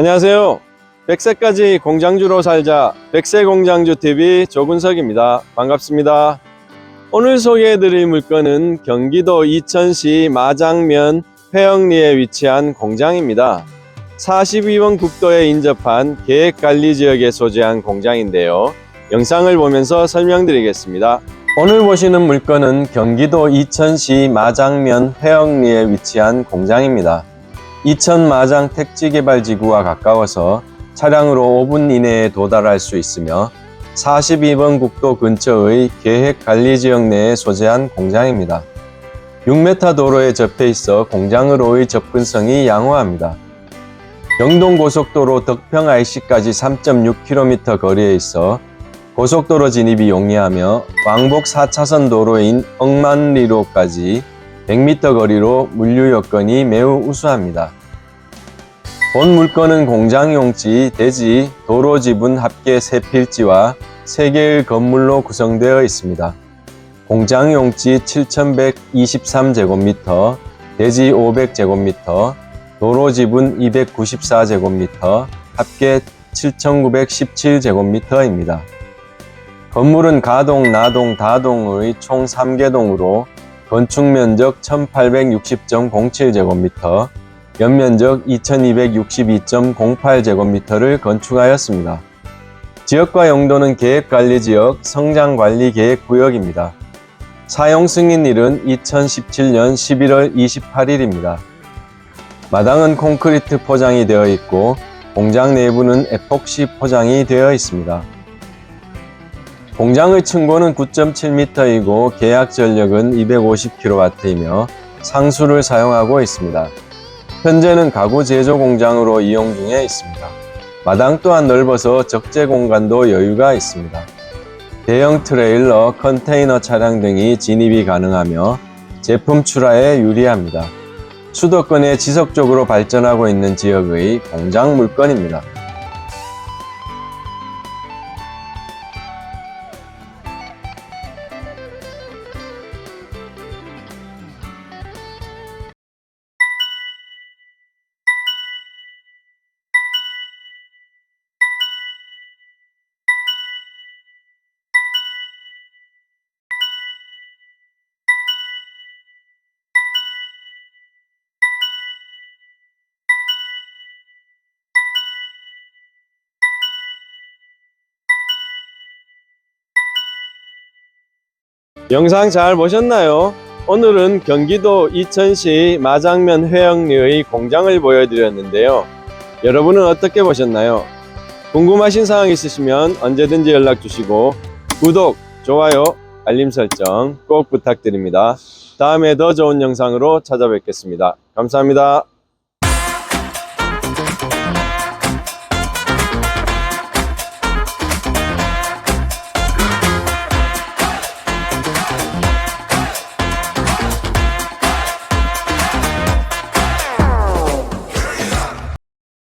안녕하세요. 100세까지 공장주로 살자 100세 공장주 TV 조근석입니다. 반갑습니다. 오늘 소개해드릴 물건은 경기도 이천시 마장면 회영리에 위치한 공장입니다. 42번 국도에 인접한 계획관리지역에 소재한 공장인데요. 영상을 보면서 설명드리겠습니다. 오늘 보시는 물건은 경기도 이천시 마장면 회영리에 위치한 공장입니다. 이천 마장 택지개발지구와 가까워서 차량으로 5분 이내에 도달할 수 있으며 42번 국도 근처의 계획관리지역 내에 소재한 공장입니다. 6m 도로에 접해 있어 공장으로의 접근성이 양호합니다. 영동고속도로 덕평 IC까지 3.6km 거리에 있어 고속도로 진입이 용이하며 왕복 4차선 도로인 억만리로까지 100m 거리로 물류 여건이 매우 우수합니다. 본 물건은 공장 용지, 대지, 도로 지분 합계 3필지와 3개의 건물로 구성되어 있습니다. 공장 용지 7,123제곱미터, 대지 500제곱미터, 도로 지분 294제곱미터, 합계 7,917제곱미터입니다. 건물은 가동, 나동, 다동의 총 3개동으로 건축 면적 1860.07제곱미터, 연면적 2262.08제곱미터를 건축하였습니다. 지역과 용도는 계획관리지역, 성장관리계획구역입니다. 사용 승인일은 2017년 11월 28일입니다. 마당은 콘크리트 포장이 되어 있고 공장 내부는 에폭시 포장이 되어 있습니다. 공장의 층고는 9.7m이고 계약 전력은 250kW이며 상수를 사용하고 있습니다. 현재는 가구 제조 공장으로 이용 중에 있습니다. 마당 또한 넓어서 적재 공간도 여유가 있습니다. 대형 트레일러, 컨테이너 차량 등이 진입이 가능하며 제품 출하에 유리합니다. 수도권에 지속적으로 발전하고 있는 지역의 공장 물건입니다. 영상 잘 보셨나요? 오늘은 경기도 이천시 마장면 회영리의 공장을 보여드렸는데요. 여러분은 어떻게 보셨나요? 궁금하신 사항 있으시면 언제든지 연락 주시고 구독, 좋아요, 알림 설정 꼭 부탁드립니다. 다음에 더 좋은 영상으로 찾아뵙겠습니다. 감사합니다.